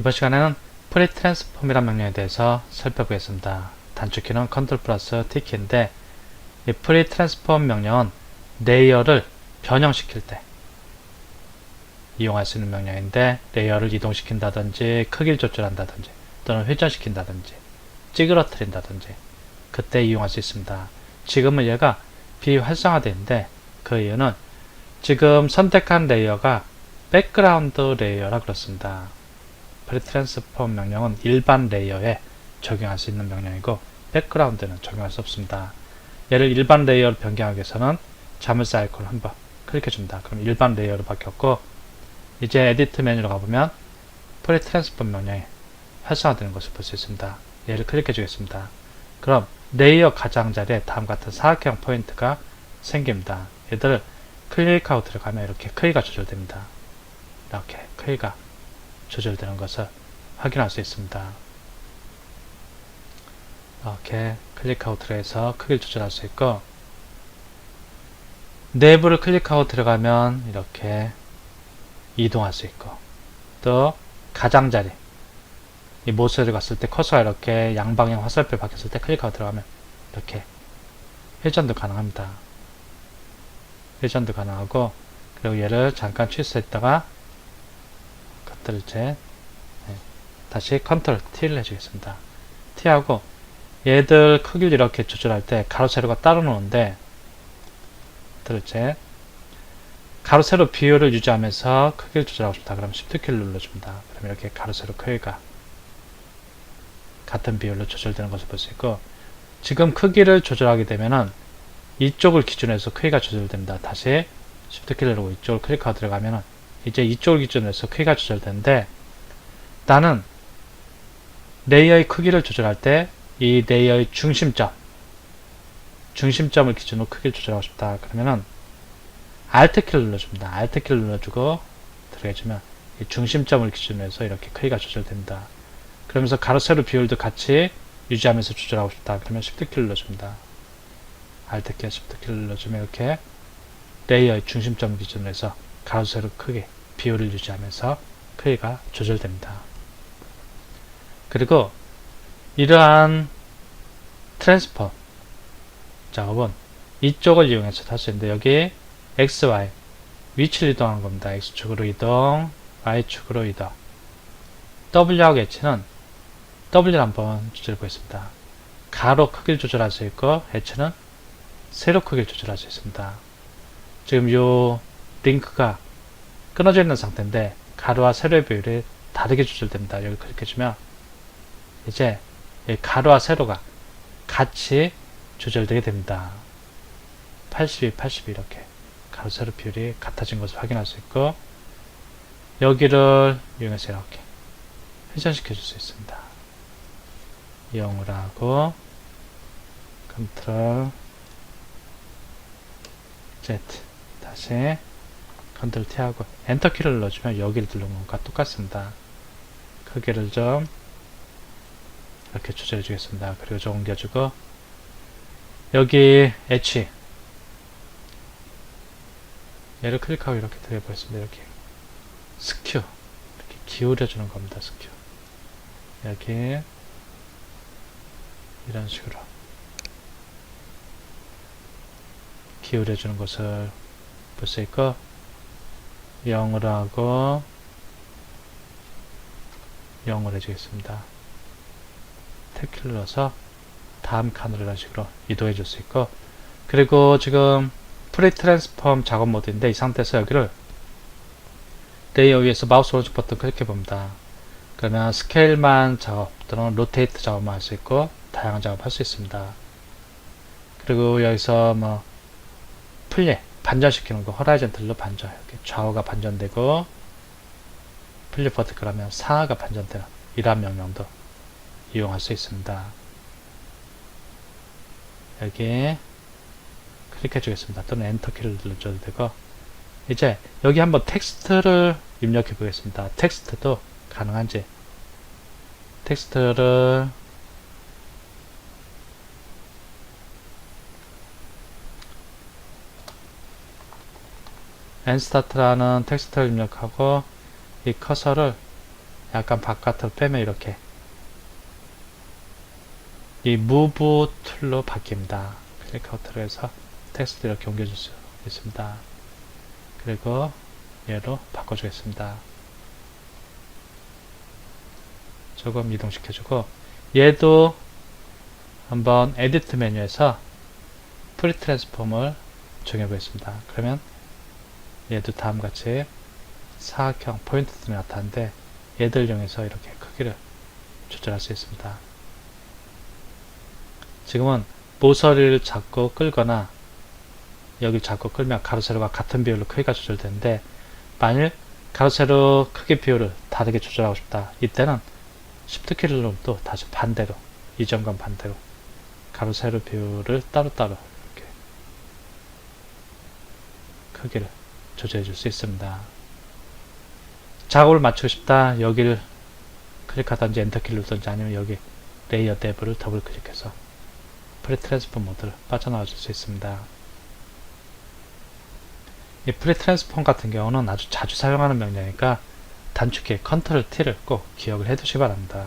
이번 시간에는 프리 트랜스폼이란 명령에 대해서 살펴보겠습니다. 단축키는 컨트롤 플러스 T키인데 이 프리 트랜스폼 명령은 레이어를 변형시킬 때 이용할 수 있는 명령인데 레이어를 이동시킨다든지 크기를 조절한다든지 또는 회전시킨다든지 찌그러뜨린다든지 그때 이용할 수 있습니다. 지금은 얘가 비활성화되는데 그 이유는 지금 선택한 레이어가 백그라운드 레이어라 그렇습니다. 프리 트랜스폼 명령은 일반 레이어에 적용할 수 있는 명령이고 백그라운드는 적용할 수 없습니다. 얘를 일반 레이어로 변경하기 위해서는 자물쇠 아이콘을 한번 클릭해 줍니다. 그럼 일반 레이어로 바뀌었고 이제 에디트 메뉴로 가보면 프리 트랜스폼 명령이 활성화되는 것을 볼 수 있습니다. 얘를 클릭해 주겠습니다. 그럼 레이어 가장자리에 다음 같은 사각형 포인트가 생깁니다. 얘들을 클릭하고 들어가면 이렇게 크기가 조절됩니다. 이렇게 크기가 조절되는 것을 확인할 수 있습니다. 이렇게 클릭하고 들어가서 크기를 조절할 수 있고 내부를 클릭하고 들어가면 이렇게 이동할 수 있고 또 가장자리 이 모스를 갔을 때 커서가 이렇게 양방향 화살표 바뀌었을 때 클릭하고 들어가면 이렇게 회전도 가능합니다. 회전도 가능하고 그리고 얘를 잠깐 취소했다가 것들을 이제 네, 다시 컨트롤 T를 해주겠습니다. T하고 얘들 크기를 이렇게 조절할 때 가로 세로가 따로 노는데 이제 가로 세로 비율을 유지하면서 크기를 조절하고 싶다. 그럼 Shift 키를 눌러줍니다. 그럼 이렇게 가로 세로 크기가 같은 비율로 조절되는 것을 볼 수 있고 지금 크기를 조절하게 되면은 이쪽을 기준으로 해서 크기가 조절됩니다. 다시 Shift 키를 누르고 이쪽을 클릭하고 들어가면은 이제 이쪽을 기준으로 해서 크기가 조절되는데 나는 레이어의 크기를 조절할 때 이 레이어의 중심점 중심점을 기준으로 크기를 조절하고 싶다. 그러면은 Alt 키를 눌러줍니다. Alt 키를 눌러주고 들어가주면 이 중심점을 기준으로 해서 이렇게 크기가 조절됩니다. 그러면서 가로 세로 비율도 같이 유지하면서 조절하고 싶다. 그러면 Shift 키를 눌러줍니다. Alt 키, Shift 키를 눌러주면 이렇게 레이어의 중심점 기준으로 해서 가로 세로 크기, 비율을 유지하면서 크기가 조절됩니다. 그리고 이러한 트랜스퍼 작업은 이쪽을 이용해서 할 수 있는데 여기 X, Y 위치를 이동하는 겁니다. X축으로 이동, Y축으로 이동 W하고 H는 W를 한번 조절해 보겠습니다. 가로 크기를 조절할 수 있고 H는 세로 크기를 조절할 수 있습니다. 지금 이 링크가 끊어져 있는 상태인데 가로와 세로의 비율이 다르게 조절됩니다. 여기 클릭해주면 이제 이 가로와 세로가 같이 조절되게 됩니다. 82, 82 이렇게 가로 세로 비율이 같아진 것을 확인할 수 있고 여기를 이용해서 이렇게 회전시켜 줄 수 있습니다. 0으로 하고 컨트롤 Z 다시 컨트롤 T 하고 엔터 키를 눌러주면 여기를 누른 것과 똑같습니다. 크기를 좀 이렇게 조절해 주겠습니다. 그리고 좀 옮겨주고 여기 H 얘를 클릭하고 이렇게 들여보겠습니다. 이렇게 스큐 이렇게 기울여 주는 겁니다. 스큐 여기 이런 식으로 기울여 주는 것을 볼 수 있고 0으로 하고 0을 해주겠습니다. 태키를 넣어서 다음 칸으로 이런 식으로 이동해 줄 수 있고 그리고 지금 프리 트랜스폼 작업 모드인데 이 상태에서 여기를 레이어 위에서 마우스 오른쪽 버튼 클릭해 봅니다. 그러면 스케일만 작업 또는 로테이트 작업만 할 수 있고 다양한 작업 할 수 있습니다. 그리고 여기서 뭐 플립 반전시키는 거 허라이즌틀로 반전 이렇게 좌우가 반전되고 플립 버티컬 하면 상하가 반전되는 이런 명령도 이용할 수 있습니다. 여기 클릭해 주겠습니다. 또는 엔터키를 눌러줘도 되고 이제 여기 한번 텍스트를 입력해 보겠습니다. 텍스트도 가능한지 텍스트를 엔스타트라는 텍스트를 입력하고 이 커서를 약간 바깥으로 빼면 이렇게 이 move 툴로 바뀝니다. 클릭하고 들어가서 텍스트 이렇게 옮겨줄 수 있습니다. 그리고 얘로 바꿔주겠습니다. 조금 이동시켜주고 얘도 한번 에디트 메뉴에서 프리 트랜스폼을 정해보겠습니다. 그러면 얘도 다음같이 사각형 포인트들이 나타나는데 얘들 이용해서 이렇게 크기를 조절할 수 있습니다. 지금은 모서리를 잡고 끌거나 여기 잡고 끌면 가로세로가 같은 비율로 크기가 조절되는데 만일 가로세로 크기 비율을 다르게 조절하고 싶다. 이때는 Shift 키를 누르면 또 다시 반대로 이전과 반대로 가로세로 비율을 따로따로 이렇게 크기를 조절해 줄 수 있습니다. 작업을 맞추고 싶다. 여기를 클릭하든지 엔터키를 누르든지 아니면 여기 레이어 탭을 더블 클릭해서 프리 트랜스폼 모드를 빠져나와 줄 수 있습니다. 이 프리 트랜스폼 같은 경우는 아주 자주 사용하는 명령이니까 단축키 컨트롤 T를 꼭 기억을 해 두시기 바랍니다.